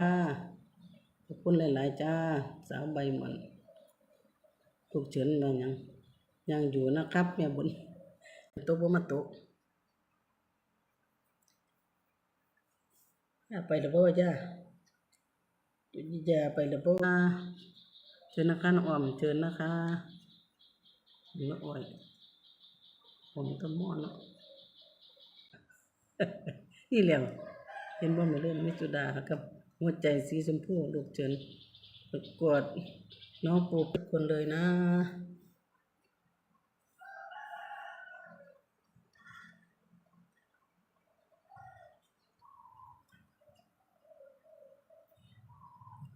จ้าขอบคุณหลาย ๆ จ้า สาวใบหมันถูกเฉินมายังยังอยู่นะครับแม่บุญตกบ่มาตกอาไปแล้วบ่จ้าอย่าไปแล้วบ่เชิญนะคะน้องอมเชิญนะคะน้องอ้อยผมก็มอนเนาะนี่แหล้วเห็นว่ามาเรื่องมิจุดากับ หัวใจสีชมพูลูกเจินประกวดน้องปูทุกคนเลยนะ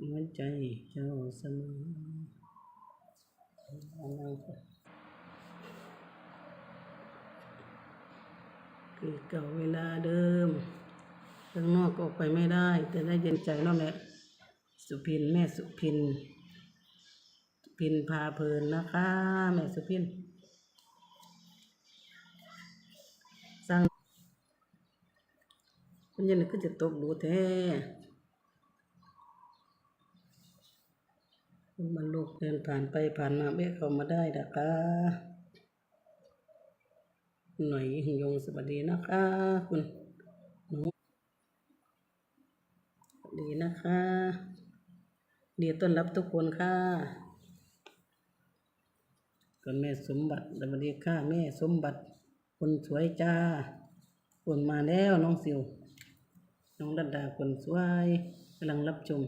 หัวใจเจ้าเสมออะไรก็คือเก่าเวลาเดิ ข้างนอกก็ออกไปไม่ได้ แต่ได้เย็นใจแล้วแหละ สุพินแม่สุพินสุพินพาเพลินนะคะ แม่สุพินสร้างมันยังก็จะตกดูแท้มันลูกเดินผ่านไปผ่านมาแม่เข้ามาได้นะคะหน่อยหงยงสวัสดีนะคะคุณหนู ดี นะคะ เดี๋ยวต้อนรับทุกคนค่ะคุณแม่สมบัติสวัสดีค่ะแม่สมบัติคนสวยจ้าคนมาแล้วน้องสิว น้องดัดดาคนสวยกำลังรับชม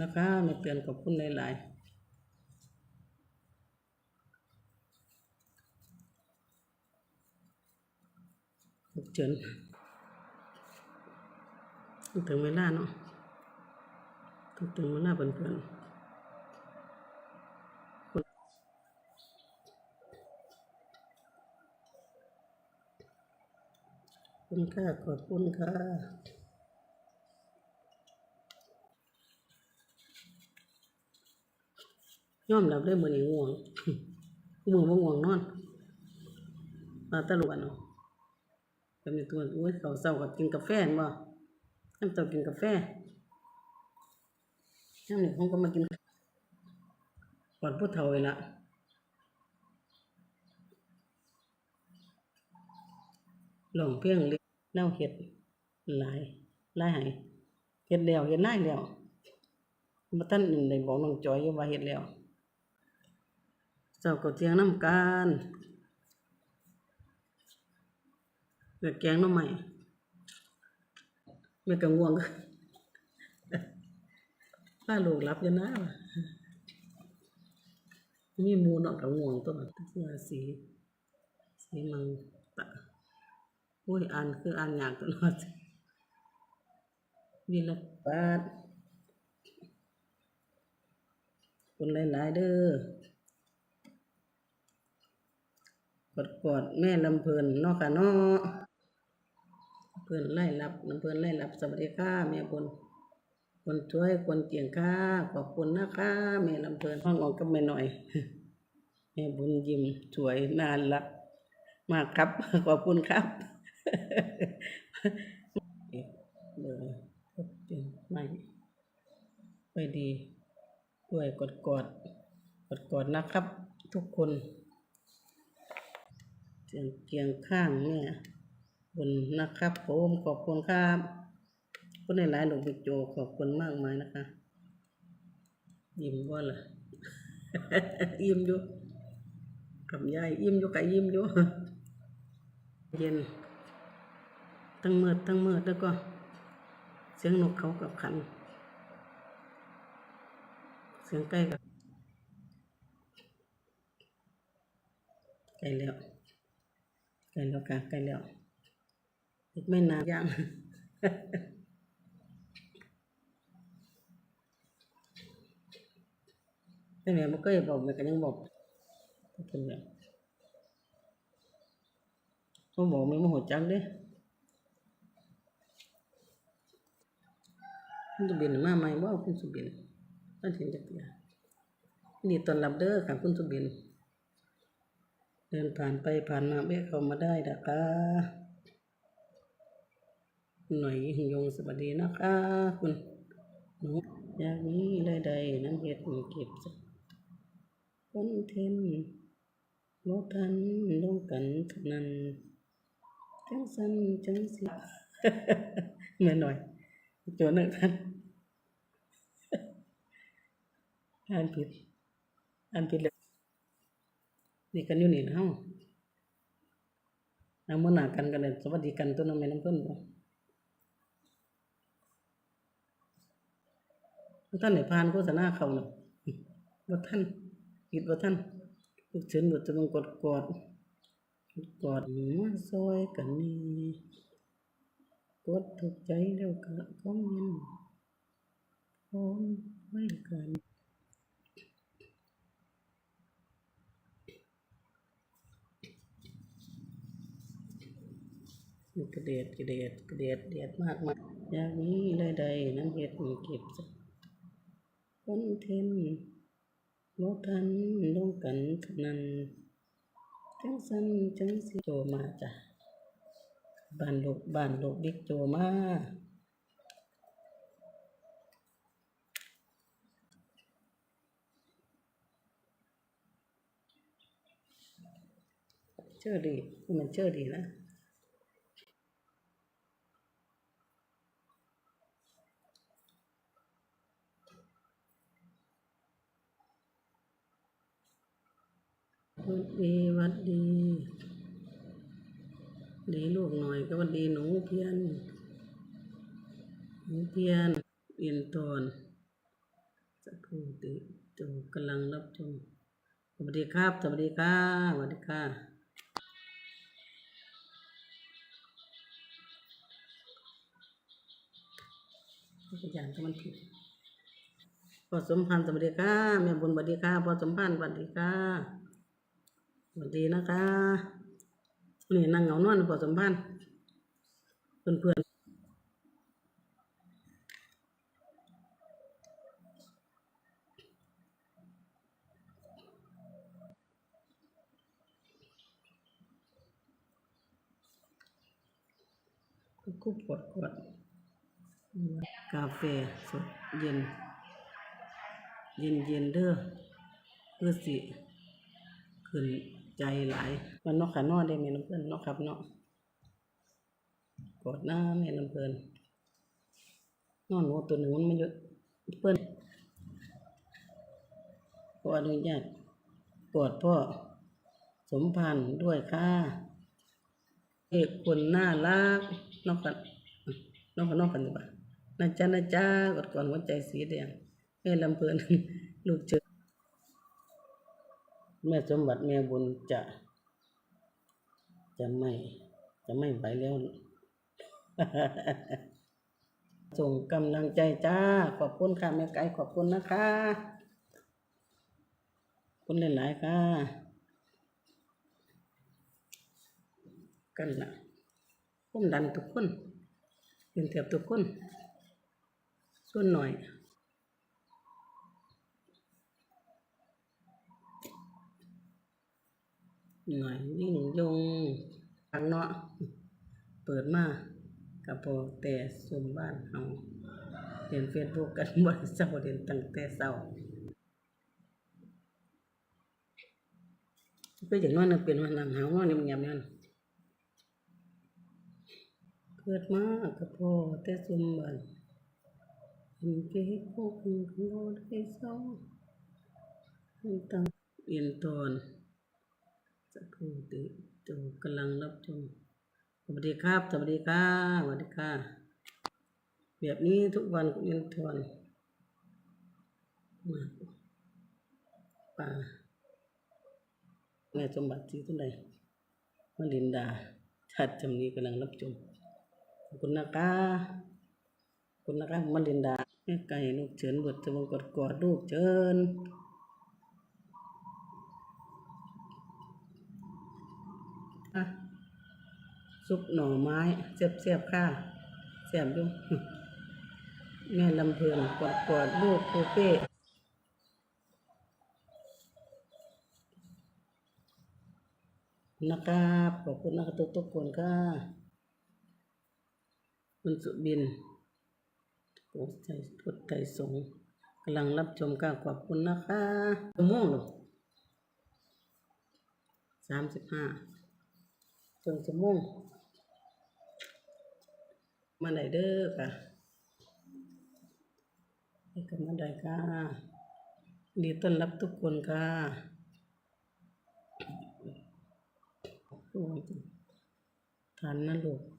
นะคะม่เตือนขอบคุณหลายๆขอบเชิญ ถึงเวลาเนาะต้องถึงเวลาเพื่อนๆขอบคุณค่ะขอบคุณค่ะยอมรับได้เหมือนี้ง่วงมือบ่าง่วงนอนมาตะลุกันเนาะเป็นตัวโอ้ยเขาเศร้ากับกินกาแฟบ่ น้ำเต้ากินกาแฟน้ำนี่งผมก็มากินก่อนผู้เฒ่าเลยละหลงเพียงเล็กเน่าเห็ดหลายหลายหายเห็ดแล้วเห็ดหลายแล้วมาท่านอื่นได้บอกน้องจอยอยู่ว่าเห็ดแล้วเจ้าก็เจียงน้ำกันเกิดแกงน้ำใหม่ ไม่กังวลป้าลูกรับยังนะว่ะมีมูนอกกับง่วงตัวเสื้อสีสีมังตะโอ้ยอ่านคืออ่านยากตัวนั้นวิลปาดคนหลายๆเด้อกดกอดแม่ลำเพลินนาะค่ะนาะ เพื่อนไล่รับน้ำเพื่อนไล่รับสวัสดีค่ะแม่บุญคนช่วยคนเกียงค่ะขอบคุณนะคะแม่ลำเพลินห้องออกกับแม่หน่อยแม่บุญยิ้มสวยน่ารัก มากครับ ขอบคุณครับเบอร์ก็เป็นไม่ไปดีด้วยกดกอดกดกอดนะครับ ทุกคนเสียงเกียงข้างเนี่ย บนนะครับผมขอบคุณครับคุณในหลายหลวงพี่โจขอบคุณมากมายนะคะยิ้มว่าล่ะยิ้มอยู่กับยายยิ้มอยู่กับยิ้มอยู่เย็นทั้งเมืดทั้งเมืดแล้วก็ เสียงนกเขากับขัน เสียงใกล้กับใกล้แล้วใกล้แล้วค่ะใกล้แล้ว อีกไม่นานย่างแต่แม่บ่เคยบอกแม่ก็ยังบอกเป็นแบบบ่บอกแม่บ่ฮู้จักเด้คุณสุบินมาใหม่บ่คุณสุบินมันถึงจักเทื่อนี่ตอนรับเด้อค่ะคุณสุบิน เดินผ่านไปผ่านมาแวะเข้ามาได้นะคะ หน่อยยงสวัสดีนะคะคุณหนูอยากนี้ใดๆน้ำเห็ดเก็บสักคนเทนโมทันลงกันทนั้นจังสันจังสิแม่หน่อยโจหนึ่งท่านอ่านผิดอ่านผิดเลยนี่กันอยู่นี่นะเฮาเอามื่อหนากันกันเลยสวัสดีกันตัวน้องแม่น้ำเพิ่นบ่ ท่านไหนผ่านโฆษณาเขาเนาะบ่ท่านผิดบ่ท่านลูกเชิญบ่จะต้องกดกอดกอดมาซอยกันนี่กดถูกใจแล้วก็คอมเมนต์พร้อมไว้กันกระเดียดกระเดียดกระเดียดเดียดมากมายอย่างนี้ใดๆน้ำเห็ดมันเก็บสัก คนเทนโมทันลงกันเท่านั้นจังสันจังสิโจมาจ้ะบ้านลูกบ้านลูกบิ๊กโจมาเชื่อดีมันเชื่อดีนะ วัดดีวัดดี ดีลูกหน่อยก็วัดดีหนูเพียนหนูเพียนเรียนตอนสักครู่ติจูกำลังรับชมสวัสดีครับสวัสดีค่ะสวัสดีค่ะพยานก็มันผิดพอสมพันธ์สวัสดีค่ะแม่บุญสวัสดีค่ะพอสมพันธ์สวัสดีค่ะ สวัสดีนะคะ นี่นั่งเหงานอนพอสมพันเพื่อนเพื่อนๆคุบกดกดกาแฟสดเย็น เย็นเย็นเด้อเพื่อสิขึ้น ใจหลายมันนอกขานอได้แม่น้ำเพิ่นนอกครับเนาะกดหน้าแม่น้ำเพิ่นนอนหนูตัวหนึ่งมันมาเยอะเพิ่นขออนุญาตกอดพ่อสมพันธ์ด้วยค่ะเอกคนน่ารักนอกกันนอกกันนอกกันดีกว่านะจ๊ะนะจ๊ะกดก่อนหัวใจสีแดงแม่ลำเพลินลูกเจอ แม่สมบัติแม่บุญจะ จะไม่ จะไม่ไหวแล้ว ส่งกำลังใจจ้า ขอบคุณค่ะแม่ไก่ขอบคุณนะคะคุณหลายๆค่ะ กันละผมดันทุกคนเป็นแถบทุกคน ส่วนหน่อย หน่อยยิ่งยงทางเนาะเปิดมากับพอแต่สมบ้านเฮาเรียนเฟซบุ๊กกันบ่ได้เช้าเรียนตั้งแต่เช้าก็อย่างน้อยนึงเป็นวันหลังหาวว่านี่มันยามนั้นเกิดมากับพอแต่สมบ้านเห็นเก็บพวกคุณของเราได้เศร้าตั้งเรียนตอน สักครู่ติจูกำลังรับชมสวัสดีครับสวัสดีค่ะสวัสดีค่ะ แบบนี้ทุกวันคุณยันทวนมาป่าแม่สมบัติสีตัวใดมาลินดาชัดจำนี้กำลังรับชมขอบคุณนะคะขอบคุณนะคะมาลินดาแม่ไก่ลูกเชิญบทจะมงกดกอดลูกเชิญ อะซุปหน่อไม้เสียบเสียบค่ะ เสียบดูแม่ลำเพลินกอดกอดลูกปูเป้นะครับขอบคุณนะครับทุกๆคนค่ะคุณสุบินโอ้ใจพุทธไทยสงกำลังรับชมการขอบคุณนะคะชั่วโมงหรอสามสิบห้า จนชั่วโมงมาไหนเด้อค่ะให้กันมาได้ค่ะดีต้อนรับทุกคนค่ะทานนะลูก